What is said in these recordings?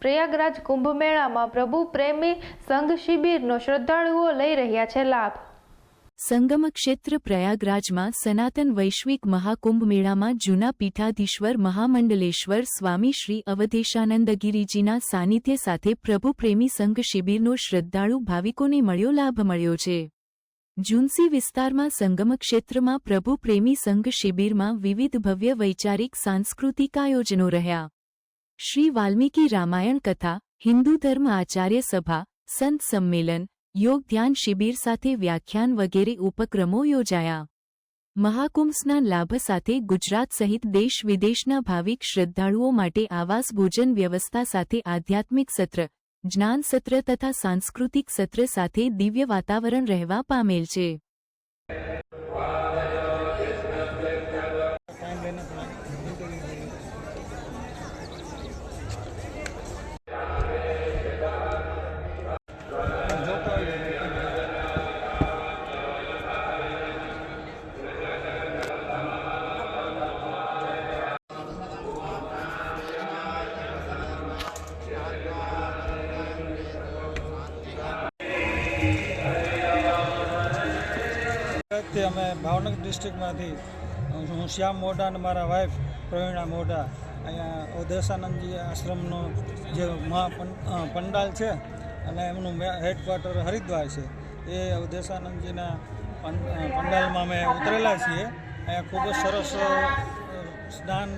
પ્રયાગરાજ કુંભ મેળામાં પ્રભુ પ્રેમી સંઘ શિબિરનો શ્રદ્ધાળુઓ લઈ રહ્યા છે લાભ. સંગમ ક્ષેત્ર પ્રયાગરાજમાં સનાતન વૈશ્વિક મહાકુંભ મેળામાં જૂના પીઠાધીશ્વર મહામંડલેશ્વર સ્વામી શ્રી અવધેશાનંદગીરીજીના સાનિધ્ય સાથે પ્રભુ પ્રેમી સંઘ શિબિરનો શ્રદ્ધાળુ ભાવિકોને મળ્યો લાભ મળ્યો છે. જુનસી વિસ્તારમાં સંગમ ક્ષેત્રમાં પ્રભુ પ્રેમી સંઘ શિબિરમાં વિવિધ ભવ્ય વૈચારિક સાંસ્કૃતિક આયોજનો રહ્યા. શ્રી વાલ્મીકી રામાયણ કથા, હિન્દુ ધર્મ આચાર્ય સભા, સંત સંમેલન, યોગ ધ્યાન શિબિર સાથે વ્યાખ્યાન વગેરે ઉપક્રમો યોજાયા. મહાકુંભના લાભ સાથે ગુજરાત સહિત દેશ વિદેશના ભાવિક શ્રદ્ધાળુઓ માટે આવાસ ભોજન વ્યવસ્થા સાથે આધ્યાત્મિક સત્ર, જ્ઞાન સત્ર તથા સાંસ્કૃતિક સત્ર સાથે દિવ્ય વાતાવરણ રહેવા પામેલ છે. તે અમે ભાવનગર ડિસ્ટ્રિક્ટમાંથી હું શ્યામ મોઢા અને મારા વાઈફ પ્રવીણા મોઢા અહીંયા અવધેશાનંદજી આશ્રમનો જે મહા પંડાલ છે અને એમનું હેડક્વાર્ટર હરિદ્વાર છે. એ અવધેશાનંદજીના પંડાલમાં અમે ઉતરેલા છીએ. અહીંયા ખૂબ જ સરસ સ્નાન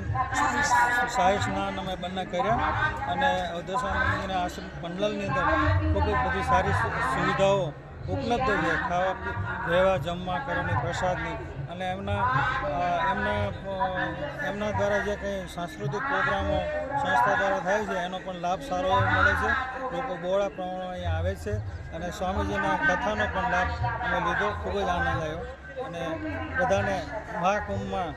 શાહી સ્નાન અમે બંને કર્યા અને અવધેશાનંદજીના આશ્રમ પંડાલની અંદર ખૂબ જ બધી સારી સુવિધાઓ ઉપલબ્ધ છે. ખાવા રહેવા, જમવા, કરવાની પ્રસાદની. અને એમના એમના એમના દ્વારા જે કંઈ સાંસ્કૃતિક પ્રોગ્રામો સંસ્થા દ્વારા થાય છે, એનો પણ લાભ સારો મળે છે. લોકો બહોળા પ્રમાણમાં અહીંયા આવે છે. અને સ્વામીજીના કથાનો પણ લાભ અમે લીધો. ખૂબ જ આનંદ આવ્યો. અને બધાને મહાકુંભમાં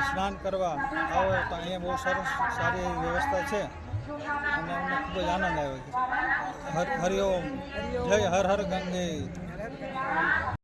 સ્નાન કરવા આવો તો અહીંયા બહુ સરસ સારી વ્યવસ્થા છે. અને અમને ખૂબ જ આનંદ આવ્યો છે. હર હરિઓમ જય હર હર ગંગે.